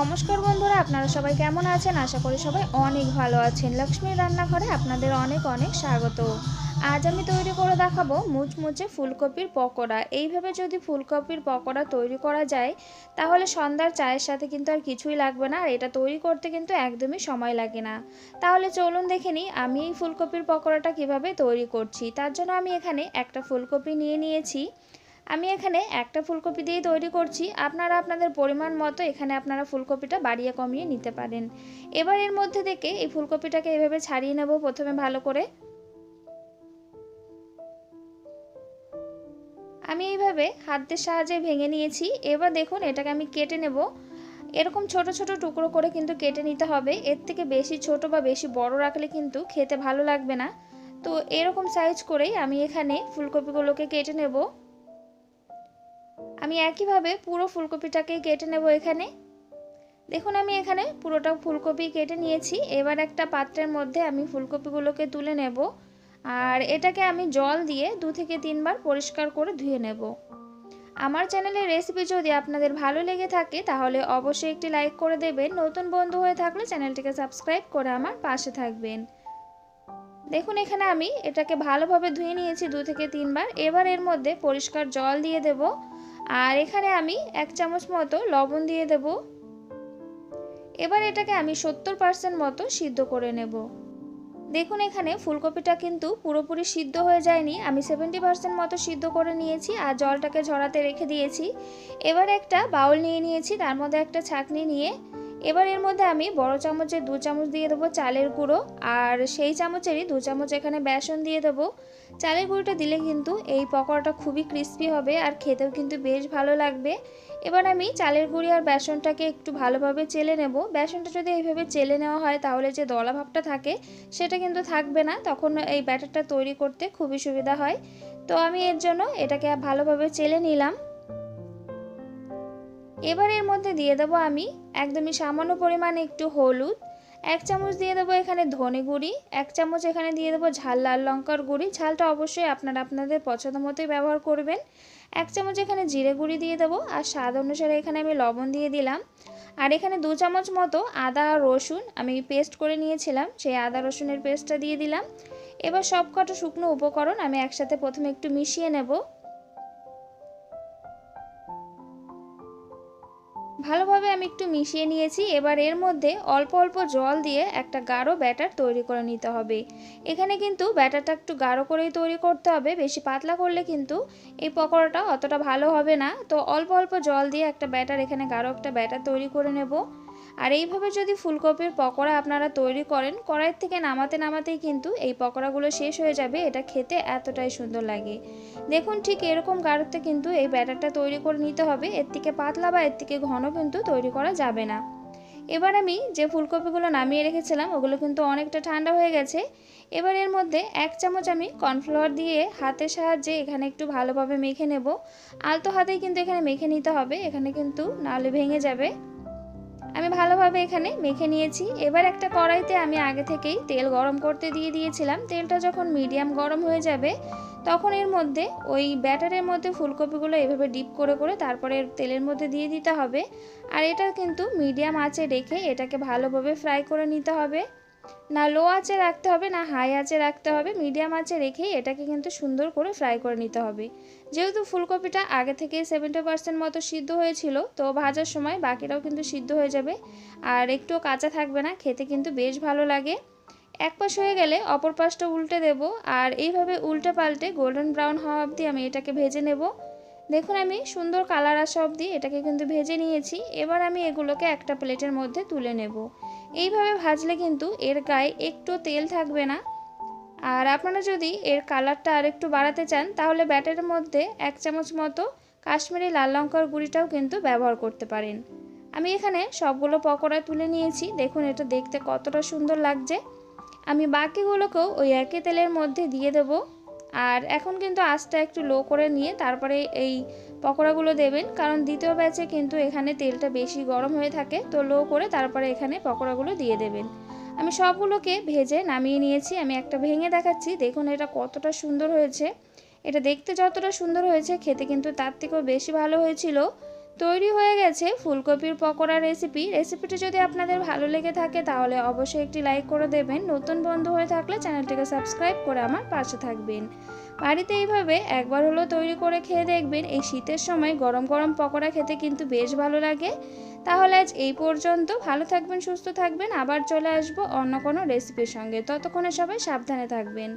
নমস্কার বন্ধুরা, আপনারা সবাই কেমন আছেন? আশা করি সবাই অনেক ভালো আছেন। লক্ষ্মীর রান্নাঘরে আপনাদের অনেক অনেক স্বাগত। আজ আমি তৈরি করে দেখাবো মুচমুচে ফুলকপির পকোড়া। এইভাবে যদি ফুলকপির পকোড়া তৈরি করা যায়, তাহলে সন্ধ্যার চায়ের সাথে কিন্তু আর কিছুই লাগবে না, আর এটা তৈরি করতে কিন্তু একদমই সময় লাগে না। তাহলে চলুন দেখে নিই, আমি এই ফুলকপির পকোড়াটা কীভাবে তৈরি করছি। তার জন্য আমি এখানে একটা ফুলকপি নিয়ে নিয়েছি। আমি এখানে একটা ফুলকপি দিয়ে তৈরি করছি। আপনারা আপনাদের পরিমাণ মতো এখানে আপনারা ফুলকপিটা বাড়িয়ে কমিয়ে নিতে পারেন। এবার এর মধ্যে থেকে এই ফুলকপিটাকে এভাবে ছাড়িয়ে নেব প্রথমে ভালো করে। আমি এইভাবে হাতের সাহায্যে ভেঙে নিয়েছি। এবার দেখুন, এটাকে আমি কেটে নেব। এরকম ছোট ছোট টুকরো করে কিন্তু কেটে নিতে হবে। এর থেকে বেশি ছোট বা বেশি বড় রাখলে কিন্তু খেতে ভালো লাগবে না। তো এরকম সাইজ করেই আমি এখানে ফুলকপিগুলোকে কেটে নেব। আমি একইভাবে পুরো ফুলকপিটাকে কেটে নেব এখানে। দেখুন, আমি এখানে পুরোটা ফুলকপি কেটে নিয়েছি। এবার একটা পাত্রের মধ্যে আমি ফুলকপিগুলোকে তুলে নেব আর এটাকে আমি জল দিয়ে দু থেকে তিনবার পরিষ্কার করে ধুয়ে নেব। আমার চ্যানেলের রেসিপি যদি আপনাদের ভালো লেগে থাকে, তাহলে অবশ্যই একটি লাইক করে দেবেন। নতুন বন্ধু হয়ে থাকলে চ্যানেলটিকে সাবস্ক্রাইব করে আমার পাশে থাকবেন। দেখুন, এখানে আমি এটাকে ভালোভাবে ধুয়ে নিয়েছি দু থেকে তিনবার। এবার এর মধ্যে পরিষ্কার জল দিয়ে দেবো। আর এখানে আমি এক চামচ মতো লবণ দিয়ে দেব। এবার এটাকে আমি সত্তর পার্সেন্ট মতো সিদ্ধ করে নেব। দেখুন এখানে ফুলকপিটা কিন্তু পুরোপুরি সিদ্ধ হয়ে যায়নি। আমি সেভেন্টি পার্সেন্ট মতো সিদ্ধ করে নিয়েছি আর জলটাকে ঝরাতে রেখে দিয়েছি। এবার একটা বাউল নিয়ে নিয়েছি। তার মধ্যে একটা ছাঁকনি নিয়ে এবার এর মধ্যে আমি বড় চামচের দু চামচ দিয়ে দেবো চালের গুঁড়ো, আর সেই চামচেরই দু চামচ এখানে বেসন দিয়ে দেবো। চালের গুঁড়োটা দিলে কিন্তু এই পকোড়াটা খুবই ক্রিস্পি হবে আর খেতেও কিন্তু বেশ ভালো লাগবে। এবার আমি চালের গুঁড়ি আর বেসনটাকে একটু ভালোভাবে চেলে নেব। বেসনটা যদি এইভাবে চেলে নেওয়া হয় তাহলে যে দলা ভাবটা থাকে সেটা কিন্তু থাকবে না। তখন এই ব্যাটারটা তৈরি করতে খুবই সুবিধা হয়। তো আমি এর জন্য এটাকে ভালোভাবে চেলে নিলাম। এবার এর মধ্যে দিয়ে দেবো আমি একদমই সামান্য পরিমাণে একটু হলুদ, এক চামচ দিয়ে দেবো এখানে ধনে গুঁড়ি, এক চামচ এখানে দিয়ে দেবো ঝাল লাল লঙ্কার গুঁড়ি। ঝালটা অবশ্যই আপনারা আপনাদের পছন্দ মতোই ব্যবহার করবেন। এক চামচ এখানে জিরে গুঁড়ি দিয়ে দেবো আর স্বাদ অনুসারে এখানে আমি লবণ দিয়ে দিলাম। আর এখানে দু চামচ মতো আদা রসুন আমি পেস্ট করে নিয়েছিলাম, সেই আদা রসুনের পেস্টটা দিয়ে দিলাম। এবার সব কটা শুকনো উপকরণ আমি একসাথে প্রথমে একটু মিশিয়ে নেব। ভালোভাবে আমি একটু মিশিয়ে নিয়েছি। এবার এর মধ্যে অল্প অল্প জল দিয়ে একটা গাঢ় ব্যাটার তৈরি করে নিতে হবে। এখানে কিন্তু ব্যাটারটা একটু গাঢ় করেই তৈরি করতে হবে। বেশি পাতলা করলে কিন্তু এই পকোড়াটা অতটা ভালো হবে না। তো অল্প অল্প জল দিয়ে একটা ব্যাটার এখানে গাঢ় একটা ব্যাটার তৈরি করে নেব। আর এইভাবে যদি ফুলকপির পকোড়া আপনারা তৈরি করেন, কড়াইয়ের থেকে নামাতে নামাতেই কিন্তু এই পকোড়াগুলো শেষ হয়ে যাবে। এটা খেতে এতটাই সুন্দর লাগে। দেখুন ঠিক এরকম গাঢ়তে কিন্তু এই ব্যাটারটা তৈরি করে নিতে হবে। এর থেকে পাতলা বা এর থেকে ঘন কিন্তু তৈরি করা যাবে না। এবার আমি যে ফুলকপিগুলো নামিয়ে রেখেছিলাম, ওগুলো কিন্তু অনেকটা ঠান্ডা হয়ে গেছে। এবার এর মধ্যে এক চামচ আমি কর্নফ্লাওয়ার দিয়ে হাতের সাহায্যে এখানে একটু ভালোভাবে মেখে নেব। আলতো হাতেই কিন্তু এখানে মেখে নিতে হবে। এখানে কিন্তু নাহলে ভেঙে যাবে। আমি ভালোভাবে এখানে মেখে নিয়েছি। এবার একটা কড়াইতে আমি আগে থেকেই তেল গরম করতে দিয়ে দিয়েছিলাম। তেলটা যখন মিডিয়াম গরম হয়ে যাবে, তখন এর মধ্যে ওই ব্যাটারের মধ্যে ফুলকপিগুলো এভাবে ডিপ করে করে তারপরে তেলের মধ্যে দিয়ে দিতে হবে। আর এটা কিন্তু মিডিয়াম আঁচে রেখে এটাকে ভালোভাবে ফ্রাই করে নিতে হবে। না লো আঁচে রাখতে হবে, না হাই আঁচে রাখতে হবে, মিডিয়াম আঁচে রেখেই এটাকে কিন্তু সুন্দর করে ফ্রাই করে নিতে হবে। যেহেতু ফুলকপিটা আগে থেকে সেভেন্টি পার্সেন্ট মতো সিদ্ধ হয়েছিল, তো ভাজার সময় বাকিটাও কিন্তু সিদ্ধ হয়ে যাবে। আর একটুও কাঁচা থাকবে না, খেতে কিন্তু বেশ ভালো লাগে। এক পাশ হয়ে গেলে অপর পাশটা উল্টে দেব, আর এইভাবে উল্টে পাল্টে গোল্ডেন ব্রাউন হওয়া অবধি আমি এটাকে ভেজে নেব। দেখুন আমি সুন্দর কালার আসা অবধি এটাকে কিন্তু ভেজে নিয়েছি, এবার আমি এগুলোকে একটা প্লেটের মধ্যে তুলে নেব। এইভাবে ভাজলে কিন্তু এর গায়ে একটু তেল থাকবে না। আর আপনারা যদি এর কালারটা আর একটু বাড়াতে চান, তাহলে ব্যাটারের মধ্যে এক চামচ মতো কাশ্মীরি লাল লঙ্কার গুঁড়িটাও কিন্তু ব্যবহার করতে পারেন। আমি এখানে সবগুলো পকোড়া তুলে নিয়েছি। দেখুন, এটা দেখতে কতটা সুন্দর লাগছে। আমি বাকিগুলোকেও ওই একই তেলের মধ্যে দিয়ে দেব। আর এখন কিন্তু আঁচটা একটু লো করে নিয়ে, তারপরে এই পকোড়াগুলো দেবেন, কারণ দ্বিতীয় ব্যাচে কিন্তু এখানে তেলটা বেশি গরম হয়ে থাকে, তো লো করে তারপরে এখানে পকোড়াগুলো দিয়ে দেবেন। আমি সবগুলোকে ভেজে নামিয়ে নিয়েছি, আমি একটা ভেঙে দেখাচ্ছি, দেখুন এটা কতটা সুন্দর হয়েছে। এটা দেখতে যতটা সুন্দর হয়েছে, খেতে কিন্তু তার থেকেও বেশি ভালো হয়েছিল। তৈরি হয়ে গেছে ফুলকপির পকোড়া রেসিপি রেসিপিটি যদি আপনাদের ভালো লেগে থাকে, তাহলে অবশ্যই একটি লাইক করে দেবেন। নতুন বন্ধু হয়ে থাকলে চ্যানেলটিকে সাবস্ক্রাইব করে আমার পাশে থাকবেন। বাড়িতে এইভাবে একবার হলো তৈরি করে খেয়ে দেখবেন। এই শীতের সময় গরম গরম পকোড়া খেতে কিন্তু বেশ ভালো লাগে। তাহলে আজ এই পর্যন্ত। ভালো থাকবেন, সুস্থ থাকবেন। আবার চলে আসব অন্য কোনো রেসিপির সঙ্গে। ততক্ষণে সবাই সাবধানে থাকবেন।